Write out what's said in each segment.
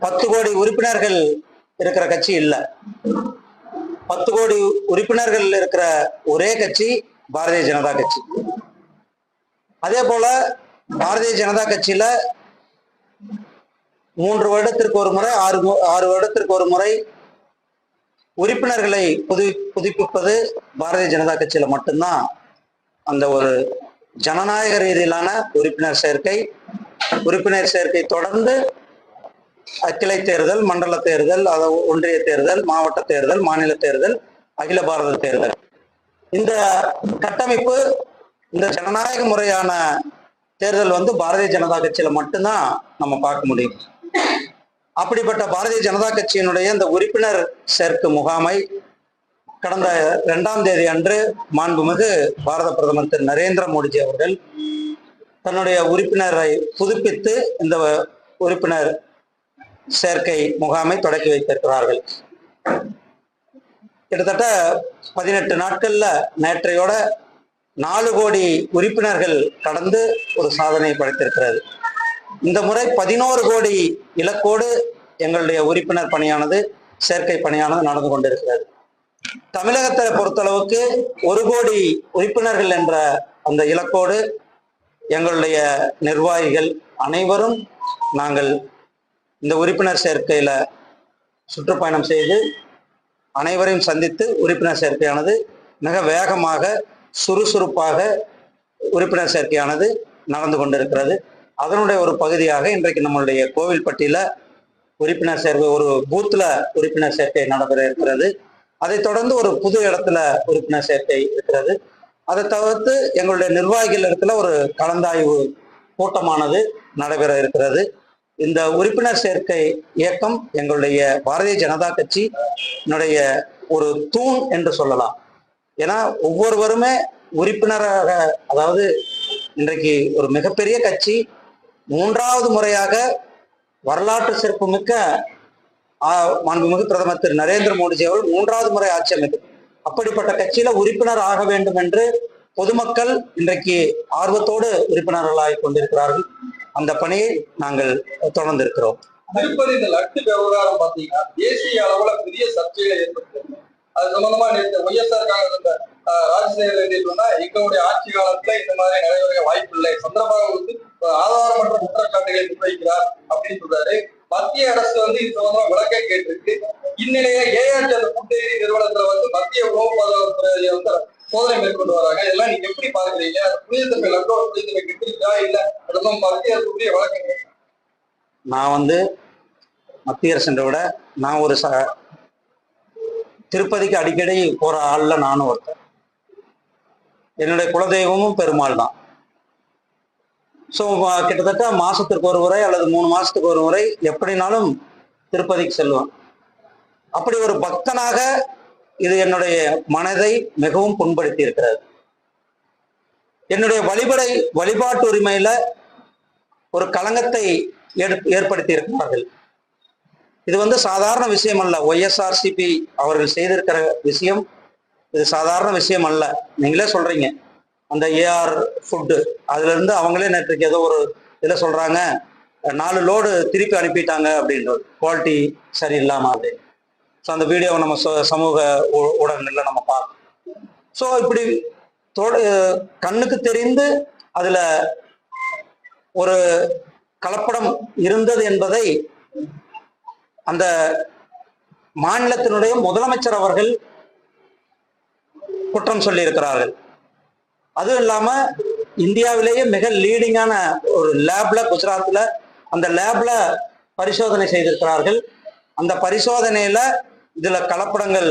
பத்து கோடி உறுப்பினர்கள் இருக்கிற கட்சி இல்ல. பத்து கோடி உறுப்பினர்கள் இருக்கிற ஒரே கட்சி பாரதிய ஜனதா கட்சி. அதே போல பாரதிய ஜனதா கட்சியில மூன்று வருடத்திற்கு ஒரு முறை ஆறு ஆறு வருடத்திற்கு ஒரு முறை உறுப்பினர்களை புது புதுப்பிப்பது பாரதிய ஜனதா கட்சியில மட்டும்தான். அந்த ஒரு ஜனநாயக ரீதியிலான உறுப்பினர் சேர்க்கை உறுப்பினர் சேர்க்கை தொடர்ந்து கிளை தேர்தல் மண்டல தேர்தல் அதாவது ஒன்றிய தேர்தல் மாவட்ட தேர்தல் மாநில தேர்தல் அகில பாரத தேர்தல். இந்த கட்டமைப்பு இந்த ஜனநாயக முறையான தேர்தல் வந்து பாரதிய ஜனதா கட்சியில மட்டும்தான் நம்ம பார்க்க முடியும். அப்படிப்பட்ட பாரதிய ஜனதா கட்சியினுடைய இந்த உறுப்பினர் சேர்க்கு முகாமை கடந்த இரண்டாம் தேதி அன்று மாண்புமிகு பாரத பிரதமர் திரு நரேந்திர மோடிஜி அவர்கள் தன்னுடைய உறுப்பினரை புதுப்பித்து இந்த உறுப்பினர் சேர்க்கை முகாமை தொடக்கி வைத்திருக்கிறார்கள். கிட்டத்தட்ட பதினெட்டு நாட்கள்ல நேற்றையோட நாலு கோடி உறுப்பினர்கள் கடந்து ஒரு சாதனை படைத்திருக்கிறது. இந்த முறை பதினோரு கோடி இலக்கோடு எங்களுடைய உறுப்பினர் பணியானது சேர்க்கை பணியானது நடந்து கொண்டிருக்கிறது. தமிழகத்தை பொறுத்தளவுக்கு ஒரு கோடி உறுப்பினர்கள் என்ற அந்த இலக்கோடு எங்களுடைய நிர்வாகிகள் அனைவரும் நாங்கள் இந்த உறுப்பினர் சேர்க்கையில சுற்றுப்பயணம் செய்து அனைவரையும் சந்தித்து உறுப்பினர் சேர்க்கையானது மிக வேகமாக சுறுசுறுப்பாக உறுப்பினர் சேர்க்கையானது நடந்து கொண்டிருக்கிறது. அதனுடைய ஒரு பகுதியாக இன்றைக்கு நம்மளுடைய கோவில்பட்டியில உறுப்பினர் சேர்க்கை ஒரு பூத்துல உறுப்பினர் சேர்க்கை நடைபெற இருக்கிறது. அதைத் தொடர்ந்து ஒரு புது இடத்துல உறுப்பினர் சேர்க்கை இருக்கிறது. அதை தவிர்த்து எங்களுடைய நிர்வாகிகள் இடத்துல ஒரு கலந்தாய்வு கூட்டமானது நடைபெற இருக்கிறது. இந்த உறுப்பினர் சேர்க்கை இயக்கம் எங்களுடைய பாரதிய ஜனதா கட்சி என்னுடைய ஒரு தூண் என்று சொல்லலாம். ஏன்னா ஒவ்வொருவருமே உறுப்பினராக அதாவது இன்றைக்கு ஒரு மிகப்பெரிய கட்சி மூன்றாவது முறையாக வரலாற்று சிறப்பு மிக்க மாண்புமிகு பிரதமர் திரு நரேந்திர மோடிஜி அவர்கள் மூன்றாவது முறை ஆட்சி அமைப்பு அப்படிப்பட்ட கட்சியில உறுப்பினர் ஆக வேண்டும் என்று பொதுமக்கள் இன்றைக்கு ஆர்வத்தோடு உறுப்பினர்களாகிக் கொண்டிருக்கிறார்கள். அந்த பணியை நாங்கள் தொடர்ந்து இருக்கிறோம் திருப்பதி இந்த லட்டு விவகாரம் பாத்தீங்கன்னா தேசிய அளவுல பெரிய சர்ச்சைகளை ஏற்படுத்திருக்கு அது சம்பந்தமா நேற்று ஒய்எஸ்ஆர் காங்கிரஸ் ராஜசேகர் ரெட்டி சொன்னா எங்களுடைய ஆட்சி காலத்துல இந்த மாதிரி நடைபெற வாய்ப்பு இல்லை. சந்திரபாபு வந்து ஆதாரமற்ற குற்றச்சாட்டுகளை முன்வைக்கிறார் அப்படின்னு சொல்றாரு. மத்திய அரசு வந்து இது சம்பந்தமா விளக்க கேட்டிருக்கு. இந்நிலைய ஏஆர் அந்த கூட்டணி நிறுவனத்துல சோதனை மேற்கொண்டு வராங்க. இதெல்லாம் நீங்க எப்படி பாக்குறீங்க புனிதத்தன்மை லட்டோட புனிதத்தன்மை கெட்டிருக்கா? இல்ல அதுவும் மத்திய அரசுடைய வழக்கங்கள்? நான் வந்து மத்திய அரசை விட நான் ஒரு ச திருப்பதிக்கு அடிக்கடி போற ஆள்ல நானும் ஒருத்தன். என்னுடைய குலதெய்வமும் பெருமாள் தான். ஸோ கிட்டத்தட்ட மாசத்திற்கு ஒரு முறை அல்லது மூணு மாசத்துக்கு ஒரு முறை எப்படினாலும் திருப்பதிக்கு செல்வேன் அப்படி ஒரு பக்தனாக இது என்னுடைய மனதை மிகவும் புண்படுத்தி இருக்கிறது என்னுடைய வழிபடை வழிபாட்டு உரிமையில ஒரு களங்கத்தை ஏற்- ஏற்படுத்தி இருக்கிறார்கள் இது வந்து சாதாரண விஷயம் அல்ல. ஒய்எஸ்ஆர்சிபி அவர்கள் செய்திருக்கிற விஷயம் இது சாதாரண விஷயம் அல்ல. நீங்களே சொல்றீங்க. அந்த ஏஆர் ஃபுட்டு அதுல இருந்து அவங்களே நேற்றுக்கு ஏதோ ஒரு இதில் சொல்றாங்க நாலு லோடு திருப்பி அனுப்பிட்டாங்க அப்படின்றது. குவாலிட்டி சரியில்லாம அப்படின்னு. ஸோ அந்த வீடியோவை நம்ம சமூக ஊடகங்களில் நம்ம பார்க்கணும் ஸோ இப்படி கண்ணுக்கு தெரிந்து அதுல ஒரு கலப்படம் இருந்தது என்பதை அந்த மாநிலத்தினுடைய முதலமைச்சர் அவர்கள் குற்றம் சொல்லியிருக்கிறார்கள். அதுவும் இல்லாம இந்தியாவிலேயே மிக லீடிங்கான ஒரு லேப்ல குஜராத்ல அந்த லேப்ல பரிசோதனை செய்திருக்கிறார்கள். அந்த பரிசோதனையில இதுல கலப்படங்கள்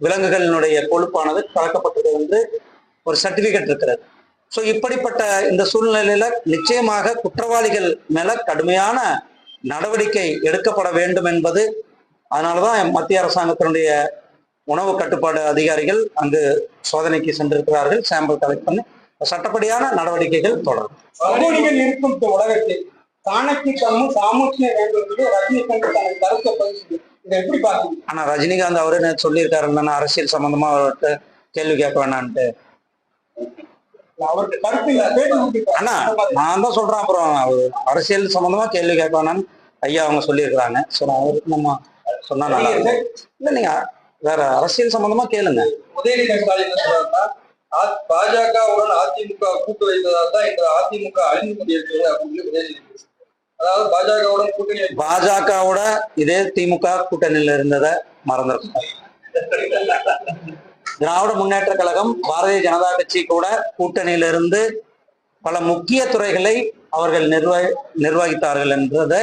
விலங்குகளினுடைய கொழுப்பானது கலக்கப்பட்டது என்று ஒரு சர்டிபிகேட் இருக்கிறது. ஸோ இப்படிப்பட்ட இந்த சூழ்நிலையில நிச்சயமாக குற்றவாளிகள் மேல கடுமையான நடவடிக்கை எடுக்கப்பட வேண்டும் என்பது அதனாலதான் மத்திய அரசாங்கத்தினுடைய உணவு கட்டுப்பாடு அதிகாரிகள் அங்கு சோதனைக்கு சென்றிருக்கிறார்கள். சாம்பிள் கலெக்ட் பண்ணி சட்டப்படியான நடவடிக்கைகள் தொடரும். இருக்கும் உலகத்தில் உலகத்தில் தம்மும் சாமர்த்தியம் வேண்டும் என்று ரஜினிகாந்த் தனது கருத்தை பதிவு ஆனா ரஜினிகாந்த் அவரே நேத்து சொல்லியிருக்காரு அரசியல் சம்பந்தமா அவர்கிட்ட கேள்வி கேட்க வேணான்ட்டு. அண்ணா நான் தான் சொல்றேன் அப்புறம் அவர் அரசியல் சம்பந்தமா கேள்வி கேட்க வேணாம்னு ஐயா அவங்க சொல்லியிருக்கிறாங்க. ஸோ அவருக்கு நம்ம சொன்னா நல்லா இல்லை நீங்க வேற அரசியல் சம்பந்தமா கேளுங்க. உதயநிதி ஸ்டாலின் பாஜகவுடன் அதிமுக கூட்டு வைத்ததால் தான் இந்த அதிமுக அழிந்து கொண்டிருக்கிறது அப்படின்னு உதயநிதி பாஜகவோட இதே திமுக கூட்டணியில இருந்ததை மறந்துருக்கோம். திராவிட முன்னேற்ற கழகம் பாரதிய ஜனதா கட்சி கூட கூட்டணியில இருந்து பல முக்கிய துறைகளை அவர்கள் நிர்வகி நிர்வகித்தார்கள் என்றதை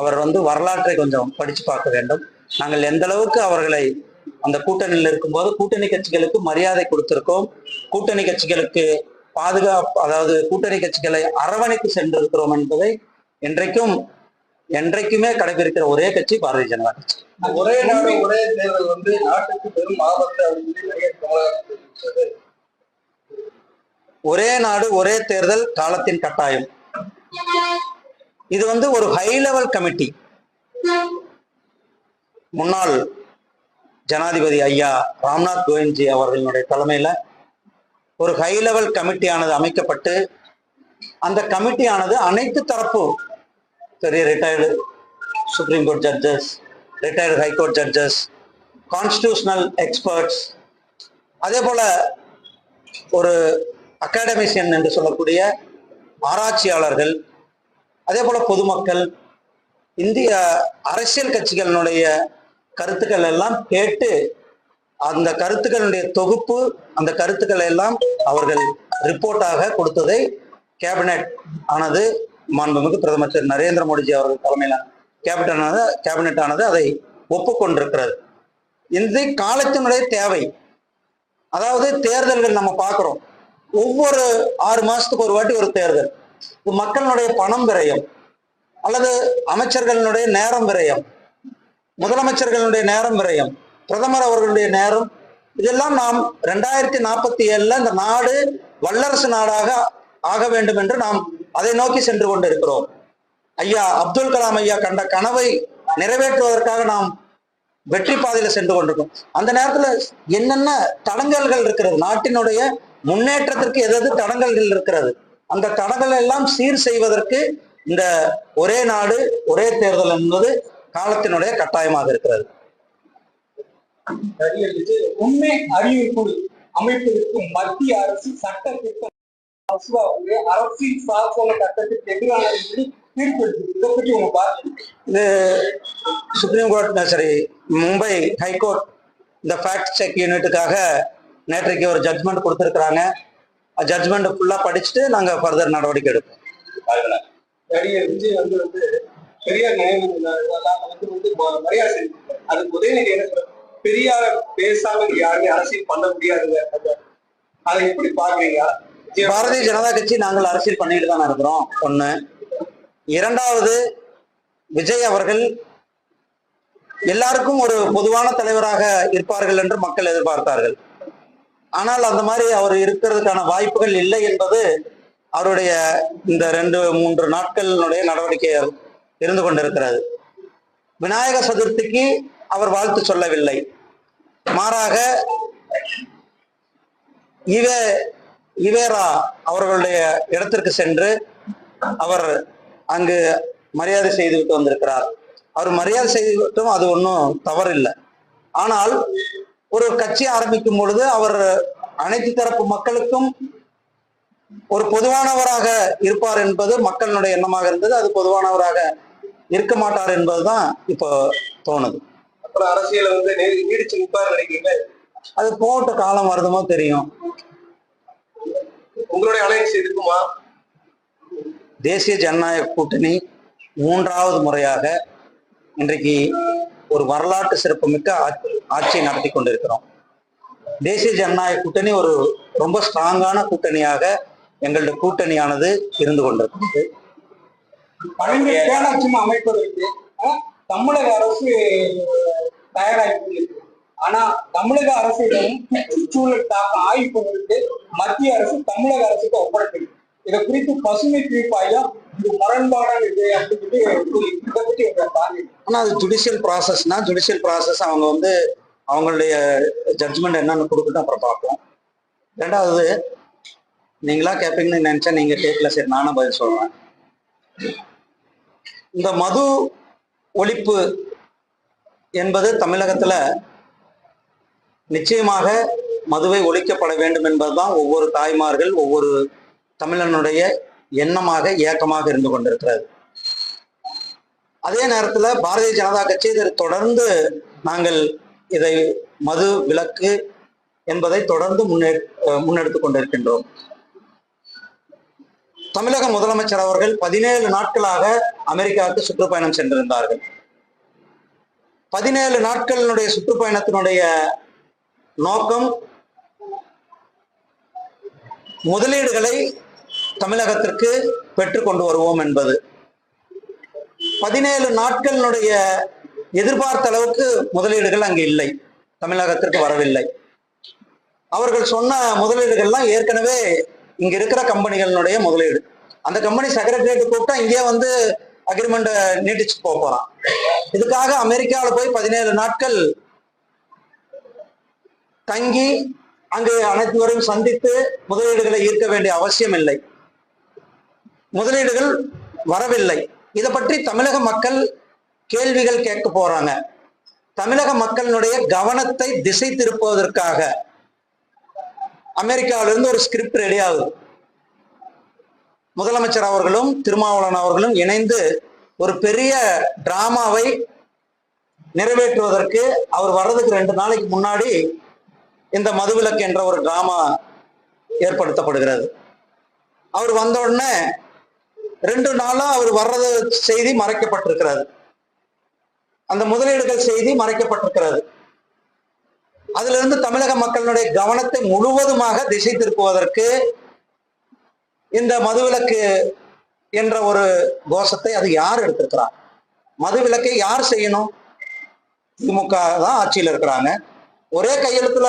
அவர் வந்து வரலாற்றை கொஞ்சம் படிச்சு பார்க்க வேண்டும். நாங்கள் எந்த அளவுக்கு அவர்களை அந்த கூட்டணியில் இருக்கும்போது கூட்டணி கட்சிகளுக்கு மரியாதை கொடுத்திருக்கோம். கூட்டணி கட்சிகளுக்கு பாதுகாப்பு அதாவது கூட்டணி கட்சிகளை அரவணைத்து சென்றிருக்கிறோம் என்பதை என்றைக்கும் என்றைக்குமே கடைபிடிக்கிற ஒரே கட்சி பாரதிய ஜனதா கட்சி. ஒரே நாடு ஒரே தேர்தல் வந்து நாட்டுக்கு பெரும் ஆபத்து. ஒரே நாடு ஒரே தேர்தல் காலத்தின் கட்டாயம். இது வந்து ஒரு ஹை லெவல் கமிட்டி முன்னாள் ஜனாதிபதி ஐயா ராம்நாத் கோவிந்த்ஜி அவர்களுடைய தலைமையில ஒரு ஹை லெவல் கமிட்டியானது அமைக்கப்பட்டு அந்த கமிட்டியானது அனைத்து தரப்பு பெரிய retired supreme court judges retired high court judges constitutional experts அதே போல் ஒரு அகாடமிஷியன் என்று சொல்லக்கூடிய ஆராய்ச்சியாளர்கள் அதே போல் பொதுமக்கள் இந்திய அரசியல் கட்சிகளினுடைய கருத்துக்கள் எல்லாம் கேட்டு அந்த கருத்துக்களுடைய தொகுப்பு அந்த கருத்துக்களை எல்லாம் அவர்கள் ரிப்போர்ட்டாக கொடுத்ததை கேபினெட் ஆனது மாண்புமிகு பிரதமர் திரு நரேந்திர மோடிஜி அவர்கள் தலைமையிலான கேபினட் ஆனது கேபினெட் ஆனது அதை ஒப்புக்கொண்டிருக்கிறது. இது காலத்தினுடைய தேவை. அதாவது தேர்தல்கள் நம்ம பார்க்கிறோம். ஒவ்வொரு ஆறு மாசத்துக்கு ஒரு வாட்டி ஒரு தேர்தல். மக்களுடைய பணம் விரயம். அல்லது அமைச்சர்களுடைய நேரம் விரயம். முதலமைச்சர்களுடைய நேரம் விரயம். பிரதமர் அவர்களுடைய நேரம். இதெல்லாம் நாம் ரெண்டாயிரத்தி நாற்பத்தி ஏழுல இந்த நாடு வல்லரசு நாடாக ஆக வேண்டும் என்று நாம் அதை நோக்கி சென்று கொண்டிருக்கிறோம். ஐயா அப்துல் கலாம் ஐயா கண்ட கனவை நிறைவேற்றுவதற்காக நாம் வெற்றி பாதையில சென்று கொண்டிருக்கோம். அந்த நேரத்துல என்னென்ன தடங்கல்கள் இருக்கிறது? நாட்டினுடைய முன்னேற்றத்திற்கு எதாவது தடங்கல்கள் இருக்கிறது? அந்த தடங்கள் எல்லாம் சீர் செய்வதற்கு இந்த ஒரே நாடு ஒரே தேர்தல் என்பது காலத்தினுடைய கட்டாயமாக இருக்கிறது. உண்மை அறிவிப்பு அமைப்பதற்கு மத்திய அரசு சட்ட திட்டம் மசோதாவுடைய அரசியல் சாசன சட்டத்திற்கு எதிரானது என்று. இதை பற்றி உங்க பார்வை இது சுப்ரீம் கோர்ட் சரி மும்பை ஹைகோர்ட் இந்த ஃபேக்ட் செக் யூனிட்டுக்காக நேற்றைக்கு ஒரு ஜட்மெண்ட் கொடுத்துருக்குறாங்க ஜட்மெண்ட் ஃபுல்லா படிச்சுட்டு நாங்க ஃபர்தர் நடவடிக்கை எடுப்போம் நடிகர் விஜய் வந்து வந்து பெரியார் நினைவு வந்து வந்து மரியாதை செலுத்தினார். அதுக்கு உதயநிதி என்ன? பெரியார பேசாம யாருமே அரசியல் பண்ண முடியாதுங்க அது- எப்படி பாக்குறீங்க பாரதிய ஜனதா கட்சி நாங்கள் அரசியல் பண்ணிட்டு தானே இருக்கிறோம். ஒண்ணு. இரண்டாவது விஜய் அவர்கள் எல்லாருக்கும் ஒரு பொதுவான தலைவராக இருப்பார்கள் என்று மக்கள் எதிர்பார்த்தார்கள். ஆனால் அந்த மாதிரி அவர் இருக்கிறதுக்கான வாய்ப்புகள் இல்லை என்பது அவருடைய இந்த ரெண்டு மூன்று நாட்களினுடைய நடவடிக்கை இருந்து கொண்டிருக்கிறது. விநாயக சதுர்த்திக்கு அவர் வாழ்த்து சொல்லவில்லை. மாறாக இவே இவேரா அவர்களுடைய இடத்திற்கு சென்று அவர் அங்கு மரியாதை செய்துவிட்டு வந்திருக்கிறார். அவர் மரியாதை செய்துவிட்டும் அது ஒன்றும் தவறில்லை. ஆனால் ஒரு கட்சி ஆரம்பிக்கும் பொழுது அவர் அனைத்து தரப்பு மக்களுக்கும் ஒரு பொதுவானவராக இருப்பார் என்பது மக்களுடைய எண்ணமாக இருந்தது. அது பொதுவானவராக இருக்க மாட்டார் என்பதுதான் இப்போ தோணுது. அப்புறம் அரசியல வந்து நீடிச்சு நிற்பாரு நினைக்கிறீங்க அது போட்ட காலம் வருதுமோ தெரியும். உங்களுடைய அலைன்ஸ் இருக்குமா? தேசிய ஜனநாயக கூட்டணி மூன்றாவது முறையாக இன்றைக்கு ஒரு வரலாற்று சிறப்புமிக்க ஆட்சி- ஆட்சியை நடத்தி கொண்டிருக்கிறோம். தேசிய ஜனநாயக கூட்டணி ஒரு ரொம்ப ஸ்ட்ராங்கான கூட்டணியாக எங்களுடைய கூட்டணியானது இருந்து கொண்டிருக்கிறது. அமைப்பதற்கு தமிழக அரசு தயாராகி ஆனா தமிழக அரசிடம் சுற்றுச்சூழல் தாக்கம் ஆய்வு பண்ணுவதற்கு மத்திய அரசு தமிழக அரசுக்கு ஒப்படைக்கிறது இதை குறித்து பசுமை தீர்ப்பாயா இது முரண்பாடான இது அப்படின்னு சொல்லி இதை பற்றி ஆனா அது ஜுடிஷியல் ப்ராசஸ்னா ஜுடிஷியல் ப்ராசஸ் அவங்க வந்து அவங்களுடைய ஜட்ஜ்மெண்ட் என்னன்னு கொடுக்கட்டும் அப்புறம் பார்ப்போம். ரெண்டாவது நீங்களா கேட்பீங்கன்னு நினைச்சா நீங்க கேட்கல சரி நானும் பதில் சொல்றேன். இந்த மது ஒழிப்பு என்பது தமிழகத்துல நிச்சயமாக மதுவை ஒழிக்கப்பட வேண்டும் என்பதுதான் ஒவ்வொரு தாய்மார்கள் ஒவ்வொரு தமிழனுடைய எண்ணமாக இயக்கமாக இருந்து கொண்டிருக்கிறது. அதே நேரத்தில் பாரதிய ஜனதா கட்சி இதை தொடர்ந்து நாங்கள் இதை மது விலக்கு என்பதை தொடர்ந்து முன்னே முன்னெடுத்து முன்னெடுத்துக் கொண்டிருக்கின்றோம். தமிழக முதலமைச்சர் அவர்கள் பதினேழு நாட்களாக அமெரிக்காவுக்கு சுற்றுப்பயணம் சென்றிருந்தார்கள். பதினேழு நாட்களினுடைய சுற்றுப்பயணத்தினுடைய நோக்கம் முதலீடுகளை தமிழகத்திற்கு பெற்றுக்கொண்டு வருவோம் என்பது. பதினேழு நாட்களினுடைய எதிர்பார்த்த அளவுக்கு முதலீடுகள் அங்கு இல்லை. தமிழகத்திற்கு வரவில்லை. அவர்கள் சொன்ன முதலீடுகள்லாம் ஏற்கனவே இங்க இருக்கிற கம்பெனிகளினுடைய முதலீடு. அந்த கம்பெனி செக்ரட்டரியேட் கூப்பிட்டா இங்கே வந்து அக்ரிமெண்ட்டை நீட்டிச்சு போக போறான். இதுக்காக அமெரிக்காவில் போய் பதினேழு நாட்கள் தங்கி அங்கு அனைத்துவரையும் சந்தித்து முதலீடுகளை ஈர்க்க வேண்டிய அவசியம் இல்லை முதலீடுகள் வரவில்லை. இதை பற்றி தமிழக மக்கள் கேள்விகள் கேட்க போறாங்க. தமிழக மக்களினுடைய கவனத்தை திசை திருப்புவதற்காக அமெரிக்காவிலிருந்து ஒரு ஸ்கிரிப்ட் ரெடி ஆகுது. முதலமைச்சர் அவர்களும் திருமாவளவன் அவர்களும் இணைந்து ஒரு பெரிய டிராமாவை நிறைவேற்றுவதற்கு அவர் வர்றதுக்கு ரெண்டு நாளைக்கு முன்னாடி இந்த மதுவிலக்கு என்ற ஒரு டிராமா ஏற்படுத்தப்படுகிறது. அவர் வந்த உடனே ரெண்டு நாளா அவர் வர்றது செய்தி மறைக்கப்பட்டிருக்கிறது. அந்த முதலீடுகள் செய்தி மறைக்கப்பட்டிருக்கிறது. அதுல இருந்து தமிழக மக்களுடைய கவனத்தை முழுவதுமாக திசை திருப்புவதற்கு இந்த மதுவிலக்கு என்ற ஒரு கோஷத்தை அது யார் எடுத்திருக்கிறார்? மதுவிலக்கை யார் செய்யணும்? திமுக தான் ஆட்சியில் இருக்கிறாங்க. ஒரே கையெழுத்துல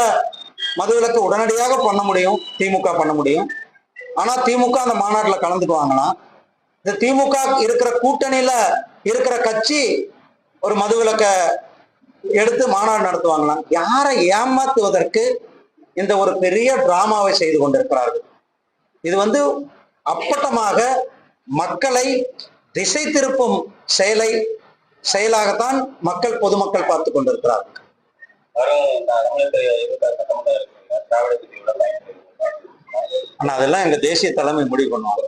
மதுவிலக்கு உடனடியாக பண்ண முடியும் திமுக பண்ண முடியும். ஆனா திமுக அந்த மாநாட்டில் கலந்துக்குவாங்கன்னா இந்த திமுக இருக்கிற கூட்டணியில இருக்கிற கட்சி ஒரு மதுவிலக்க எடுத்து மாநாடு நடத்துவாங்களாம் யாரை ஏமாத்துவதற்கு இந்த ஒரு பெரிய டிராமாவை செய்து கொண்டிருக்கிறார்கள்? இது வந்து அப்பட்டமாக மக்களை திசை திருப்பும் செயலை செயலாகத்தான் மக்கள் பொதுமக்கள் பார்த்து கொண்டிருக்கிறார்கள். ஆனா அதெல்லாம் எங்க தேசிய தலைமை முடிவு பண்ணுவாங்க.